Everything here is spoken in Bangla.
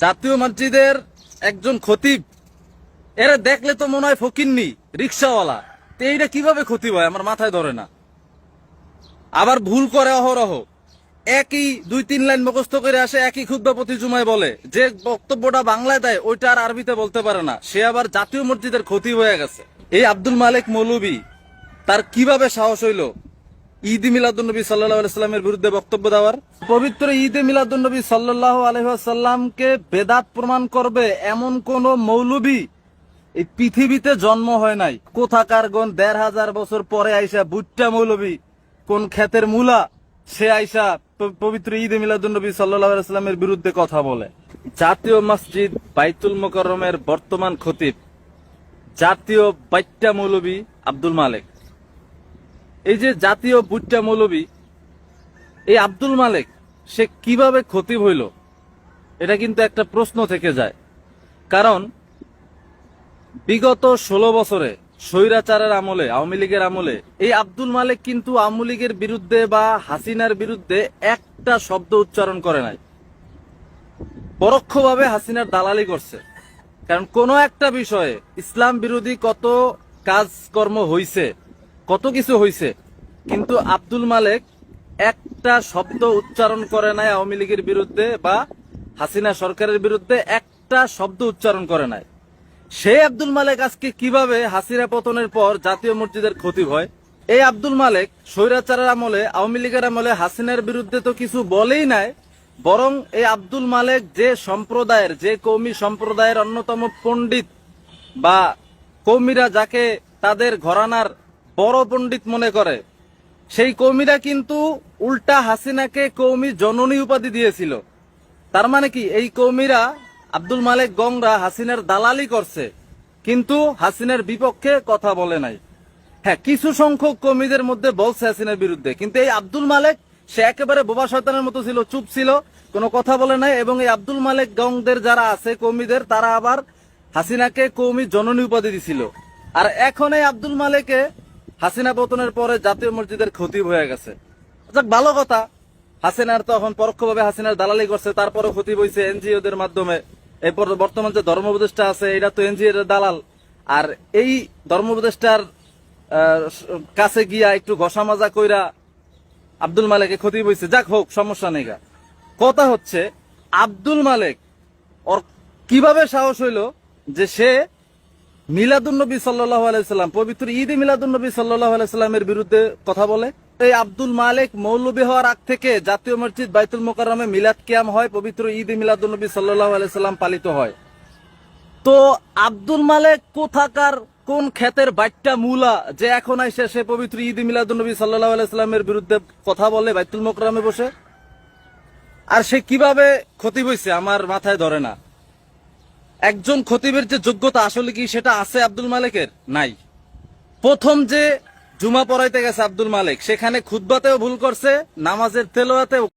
জাতীয় মসজিদের একজন খতিব। এরা দেখলে তো মনে হয় ফকিন্নি, রিক্সাওয়ালা। তো এইটা কীভাবে ক্ষতি হয়? আমার মাথায় ধরে না। আবার ভুল করে অহরহ। একই দুই তিন লাইন মুখস্থ করে আসে, একই ক্ষুদ্র প্রতি জুমায় বলে। যে বক্তব্যটা বাংলায় দেয়, ওইটা আর আরবিতে বলতে পারে না। সে আবার জাতীয় মসজিদের ক্ষতি হয়ে গেছে। এই আব্দুল মালিক মৌলবী তার কীভাবে সাহস হইল? ঈদ মিলাদুন্নবী সাল্লাহ আলাইস্লামের বিরুদ্ধে বক্তব্য দেওয়ার। পবিত্র ঈদে মিলাদুন্নবী সাল্লাহ আলহাসাল্লামকে বেদাত প্রমাণ করবে এমন কোন মৌলবী এই পৃথিবীতে জন্ম হয় নাই। কোথাকার গণ দেড় হাজার বছর পরে আইসা বুট্টা মৌলবী, কোন ক্ষেতের মূলা, সে আইসা পবিত্র ঈদে মিলাদুন্নবী সাল্লাহ সাল্লামের বিরুদ্ধে কথা বলে। জাতীয় মসজিদ বাইতুল মোকরমের বর্তমান খতিব, জাতীয় বাইট্টা মৌলবী আব্দুল মালেক। এই যে জাতীয় বুট্টা মৌলবী, এই আব্দুল মালেক, সে কীভাবে ক্ষতি হইল? এটা কিন্তু একটা প্রশ্ন থেকে যায়। কারণ বিগত ষোলো বছরে স্বৈরাচারের আমলে, আওয়ামী লীগের আমলে, এই আব্দুল মালিক কিন্তু আওয়ামী লীগের বিরুদ্ধে বা হাসিনার বিরুদ্ধে একটা শব্দ উচ্চারণ করে নাই। পরোক্ষভাবে হাসিনার দালালি করছে। কারণ কোন একটা বিষয়ে ইসলাম বিরোধী কত কাজকর্ম হইছে, কত কিছু হইছে কিন্তু আব্দুল মালেক একটা শব্দ উচ্চারণ করে নাই আওয়ামী লীগের বিরুদ্ধে বা হাসিনা সরকারের বিরুদ্ধে, একটা শব্দ উচ্চারণ করে নাই। সেই আব্দুল মালেক আজকে কীভাবে হাসিনা পতনের পর জাতীয় মসজিদের ক্ষতি হয়? এই আব্দুল মালেক স্বৈরাচারের আমলে, আওয়ামী লীগের আমলে হাসিনার বিরুদ্ধে তো কিছু বলেই নাই, বরং এই আব্দুল মালেক যে সম্প্রদায়ের, যে কৌমি সম্প্রদায়ের অন্যতম পণ্ডিত বা কৌমিরা যাকে তাদের ঘরানার বড় পণ্ডিত মনে করে সেই কৌমিরা কিন্তু উল্টা হাসিনাকে কৌমি জননী উপাধি দিয়েছিল। তার মানে কি? এই কৌমিরা আব্দুল মালেক গংরা হাসিনার দালালি করছে, কিন্তু হাসিনার বিপক্ষে কথা বলে নাই। হ্যাঁ কিছু সংখ্যক কর্মীদের মধ্যে বলছে হাসিনার বিরুদ্ধে, কিন্তু এই আব্দুল মালেক, সে একেবারে বোবা শয়তানের মতো ছিল, চুপ ছিল, কোনো কথা বলে নাই, এবং এই আব্দুল মালেক গংদের যারা আছে কর্মীদের তারা আবার হাসিনাকে কৌমি জননী উপাধি দিছিল। আর এখন এই আব্দুল মালেকে হাসিনা পতনের পরে জাতীয় মসজিদের ক্ষতি হয়ে গেছে। যাক, ভালো কথা। হাসিনার তখন পরোক্ষভাবে হাসিনার দালালি করছে তারপরে ক্ষতি হয়েছে এনজিও দের মাধ্যমে এরপর বর্তমান যে ধর্ম উপদেষ্টা আছে, এটা তো এনজিও এর দালাল। আর এই ধর্ম উপদেষ্টার কাছে গিয়া একটু ঘষা মাজা কইরা আব্দুল মালেকে ক্ষতি হয়েছে। যাক হোক, সমস্যা নেই। কথা হচ্ছে, আব্দুল মালেক ওর কীভাবে সাহস হইল যে সে মিলাদুন্নবী সাল্লাহ আলাইসাল্লাম পবিত্র ঈদে মিলাদুন্নবী সাল্লাহ আলাইসাল্লামের বিরুদ্ধে কথা বলে। এই আব্দুল মালিক মৌলবী হওয়ার আগ থেকে জাতীয় মসজিদ বাইতুল মোকাররমে মিলাদ কিয়াম হয়, পবিত্র ঈদে মিলাদুন্নবী সাল্লাহ আলাইসাল্লাম পালিত হয়। তো আব্দুল মালেক কোথাকার, কোন ক্ষেতের বাইটটা মূলা, যে এখন আইসে সে পবিত্র ঈদ মিলাদুন্নবী সাল্লাহ আলাইসাল্লামের বিরুদ্ধে কথা বলে বাইতুল মোকরামে বসে? আর সে কীভাবে ক্ষতি হয়েছে আমার মাথায় ধরে না। একজন খতিবের যে যোগ্যতা আসলে কি সেটা আছে আব্দুল মালিকের? নাই। প্রথম যে জুমা পড়াইতে গেছে আব্দুল মালিক সেখানে খুদ্বাতেও ভুল করছে নামাজের তেলোয়াতেও